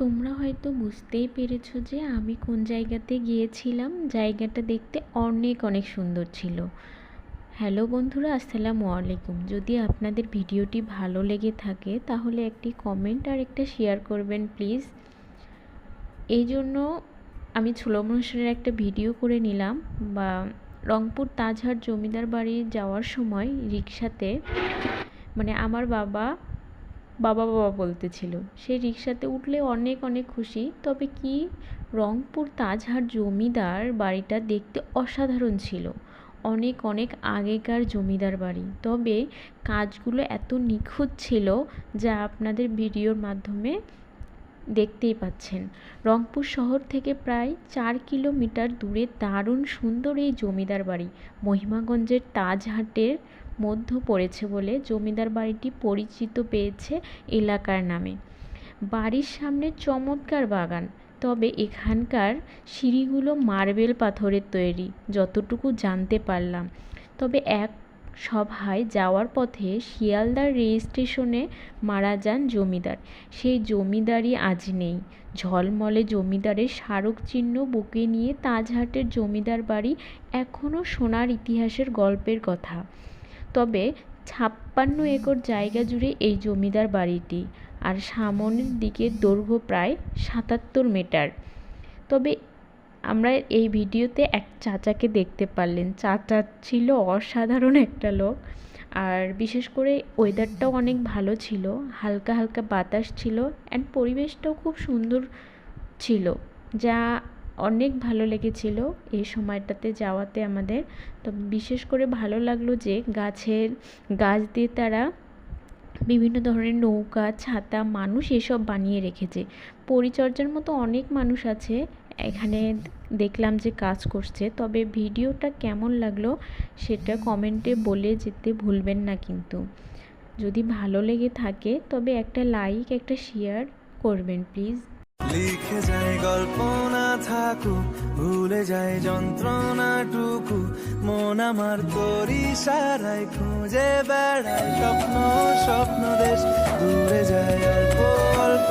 তোমরা হয়তো বুঝতেই পেরেছ যে আমি কোন জায়গাতে গিয়েছিলাম। জায়গাটা দেখতে অনেক অনেক সুন্দর ছিল। হ্যালো বন্ধুরা, আসসালামু আলাইকুম। যদি আপনাদের ভিডিওটি ভালো লেগে থাকে, তাহলে একটি কমেন্ট আর একটা শেয়ার করবেন প্লিজ। এই জন্য আমি মোশনের একটা ভিডিও করে নিলাম। বা রংপুর তাজহাট জমিদার বাড়ি যাওয়ার সময় রিক্সাতে মানে আমার বাবা বাবা বাবা বলতেছিল। সেই রিক্সাতে উঠলে অনেক অনেক খুশি। তবে কি রংপুর তাজহাট জমিদার বাড়িটা দেখতে অসাধারণ ছিল। অনেক অনেক আগেকার জমিদার বাড়ি। তবে কাজগুলো এত নিখুঁত ছিল যা আপনাদের ভিডিওর মাধ্যমে দেখতেই পাচ্ছেন। রংপুর শহর থেকে প্রায় চার কিলোমিটার দূরে দারুণ সুন্দর এই জমিদার বাড়ি। মহিমাগঞ্জের তাজহাটের মধ্য পড়েছে বলে জমিদার বাড়িটি পরিচিত পেয়েছে এলাকার নামে। বাড়ির সামনে চমৎকার বাগান, তবে এখানকার সিঁড়িগুলো মার্বেল পাথরের তৈরি, যতটুকু জানতে পারলাম। তবে এক সভায় যাওয়ার পথে শিয়ালদার রেল স্টেশনে মারা যান জমিদার। সেই জমিদারই আজ নেই। ঝলমলে জমিদারের স্মারক চিহ্ন বুকে নিয়ে তাজহাটের জমিদার বাড়ি এখনও সোনার ইতিহাসের গল্পের কথা। তবে ছাপ্পান্ন একর জায়গা জুড়ে এই জমিদার বাড়িটি আর সামনের দিকে দৈর্ঘ্য প্রায় সাতাত্তর মিটার। তবে আমরা এই ভিডিওতে এক চাচাকে দেখতে পারলেন। চাচা ছিল অসাধারণ একটা লোক আর বিশেষ করে ওয়েদারটাও অনেক ভালো ছিল, হালকা হালকা বাতাস ছিল অ্যান্ড পরিবেশটাও খুব সুন্দর ছিল, যা অনেক ভালো লেগেছিল এই সময়টাতে যাওয়াতে আমাদের। তো বিশেষ করে ভালো লাগল যে গাছের গাছ দিয়ে তারা বিভিন্ন ধরনের নৌকা, ছাতা, মানুষ এসব বানিয়ে রেখেছে। পরিচর্যার মতো অনেক মানুষ আছে। এখানে দেখলাম যে কাজ করছে। তবে ভিডিওটা কেমন লাগল সেটা কমেন্টে বলে যেতে ভুলবেন না কিন্তু। যদি ভালো লেগে থাকে তবে একটা লাইক, একটা শেয়ার করবেন, প্লিজ। লিখে যায় গল্প না থাকুক ভুলে যায় যন্ত্রণাটুকু। মন আমার তরি সারাই খুঁজে বেড়ায়, স্বপ্ন স্বপ্ন দেশ দূরে যায় অল্প অল্প